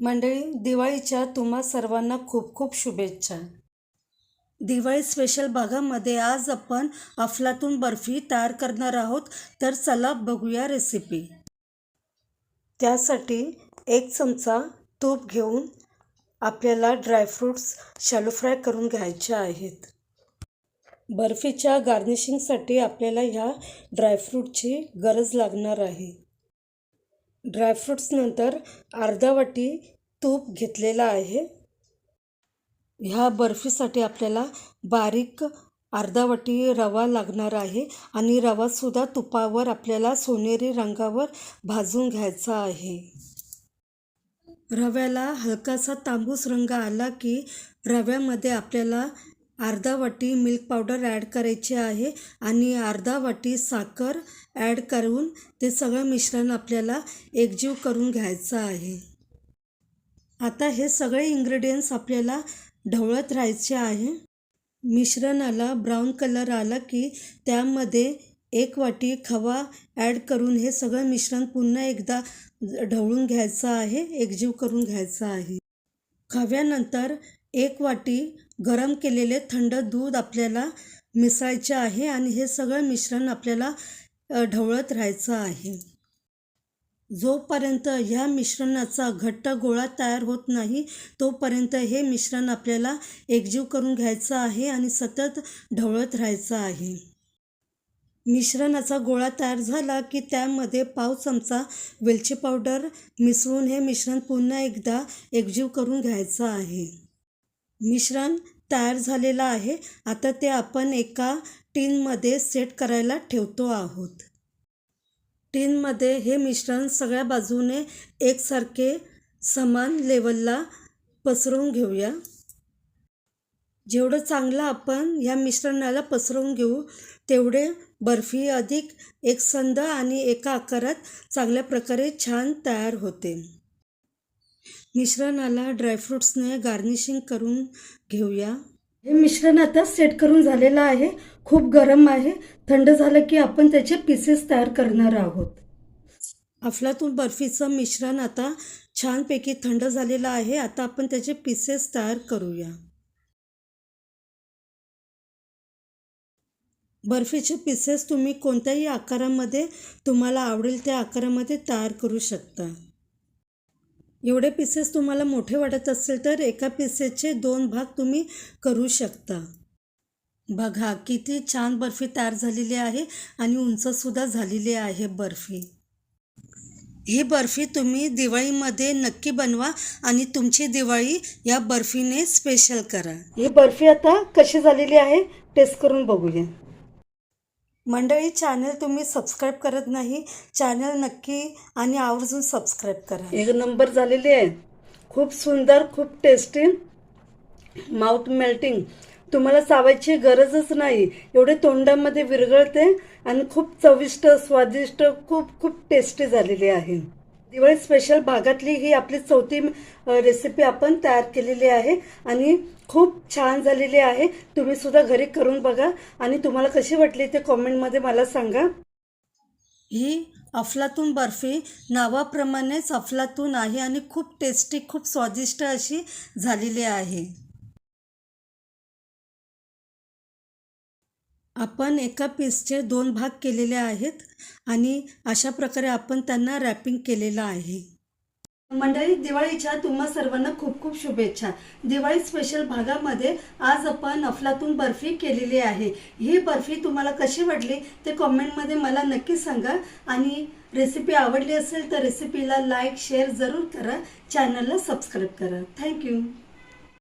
मंडळी दिवाळीच्या तुम्हा सर्वांना खूप खूप शुभेच्छा. दिवाळी स्पेशल भागामध्ये आज आपण अफलातून बर्फी तयार करणार आहोत तर चला बघूया रेसिपी त्यासाठी एक चमचा तूप घेऊन आपल्याला ड्रायफ्रूट्स शॅलो फ्राय करून घ्यायचे आहेत. बर्फीच्या गार्निशिंगसाठी आपल्याला ह्या ड्रायफ्रूटची गरज लागणार आहे. ड्रायफ्रुट्सनंतर अर्धा वाटी तूप घेतलेला आहे. ह्या बर्फीसाठी आपल्याला बारीक अर्धा वाटी रवा लागणार आहे आणि रवासुद्धा तुपावर आपल्याला सोनेरी रंगावर भाजून घ्यायचा आहे. रव्याला हलकासा तांबूस रंग आला की रव्यामध्ये आपल्याला अर्धा वाटी मिल्क पावडर ॲड करायची आहे आणि अर्धा वाटी साखर ॲड करून ते सगळं मिश्रण आपल्याला एकजीव करून घ्यायचं आहे. आता हे सगळे इंग्रेडियंट्स आपल्याला ढवळत राहायचे आहे. मिश्रणाला ब्राऊन कलर आला की त्यामध्ये एक वाटी खवा ॲड करून हे सगळं मिश्रण पुन्हा एकदा ढवळून घ्यायचं आहे एकजीव करून घ्यायचं आहे. खव्यानंतर एक वाटी गरम केलेले थंड दूध आपल्याला मिसळायचे आहे आणि हे सगळं मिश्रण आपल्याला ढवळत राहायचं आहे. जोपर्यंत ह्या मिश्रणाचा घट्ट गोळा तयार होत नाही तोपर्यंत हे मिश्रण आपल्याला एकजीव करून घ्यायचं आहे आणि सतत ढवळत राहायचं आहे. मिश्रणाचा गोळा तयार झाला की त्यामध्ये पाव चमचा वेलची पावडर मिसळून हे मिश्रण पुन्हा एकदा एकजीव करून घ्यायचं आहे. मिश्रण तयार झालेलं आहे. आता ते आपण एका टीनमध्ये सेट करायला ठेवतो आहोत. टीनमध्ये हे मिश्रण सगळ्या बाजूने एकसारखे समान लेवलला पसरवून घेऊया. जेवढं चांगलं आपण ह्या मिश्रणाला पसरवून घेऊ तेवढे बर्फी अधिक एकसंध आणि एका आकारात चांगल्या प्रकारे छान तयार होते. मिश्रणाला ड्रायफ्रूट्सने गार्निशिंग करून घेऊया. हे मिश्रण आता सेट करून झालेलं आहे. खूप गरम आहे. थंड झालं की आपण त्याचे पीसेस तयार करणार आहोत. अफलातून बर्फीचं मिश्रण आता छानपैकी थंड झालेलं आहे. आता आपण त्याचे पीसेस तयार करूया. बर्फीचे पीसेस तुम्ही कोणत्याही आकारामध्ये तुम्हाला आवडेल त्या आकारामध्ये तयार करू शकता. एवढे पीसेस तुम्हाला मोठे वाटत असेल तर एका पीसेसचे दोन भाग तुम्ही करू शकता. बघा किती छान बर्फी तयार झालेली आहे आणि उंचसुद्धा झालेली आहे बर्फी. ही बर्फी तुम्ही दिवाळीमध्ये नक्की बनवा आणि तुमची दिवाळी या बर्फीने स्पेशल करा. ही बर्फी आता कशी झालेली आहे टेस्ट करून बघूया. मंडळी चॅनल तुम्ही सबस्क्राईब करत नाही चॅनल नक्की आणि आवर्जून सबस्क्राईब करा. एक नंबर झालेली आहे. खूप सुंदर खूप टेस्टी माउथ मेल्टिंग तुम्हाला चावायची गरजच नाही. एवढे तोंडामध्ये विरघळते आणि खूप चविष्ट स्वादिष्ट खूप खूप टेस्टी झालेली आहे. दिवाळी स्पेशल भागातली ही आपली चौथी रेसिपी आपण तयार केलेली आहे आणि खूप छान झालेली आहे. तुम्ही सुद्धा घरी करून बघा आणि तुम्हाला कशी वाटली ते कॉमेंटमध्ये मला सांगा. ही अफलातून बर्फी नावाप्रमाणेच अफलातून आहे आणि खूप टेस्टी खूप स्वादिष्ट अशी झालेली आहे. आपण एका पीसचे दोन भाग केलेले आहेत आणि अशा प्रकारे आपण त्यांना रॅपिंग केलेलं आहे. मंडळी दिवाळीच्या तुम्हा सर्वांना खूप खूप शुभेच्छा. दिवाळी स्पेशल भागामध्ये आज आपण अफलातून बर्फी केलेली आहे. ही बर्फी तुम्हाला कशी वाटली ते कॉमेंटमध्ये मला नक्की सांगा आणि रेसिपी आवडली असेल तर रेसिपीला लाईक शेअर जरूर करा. चॅनलला सबस्क्राईब करा. थँक्यू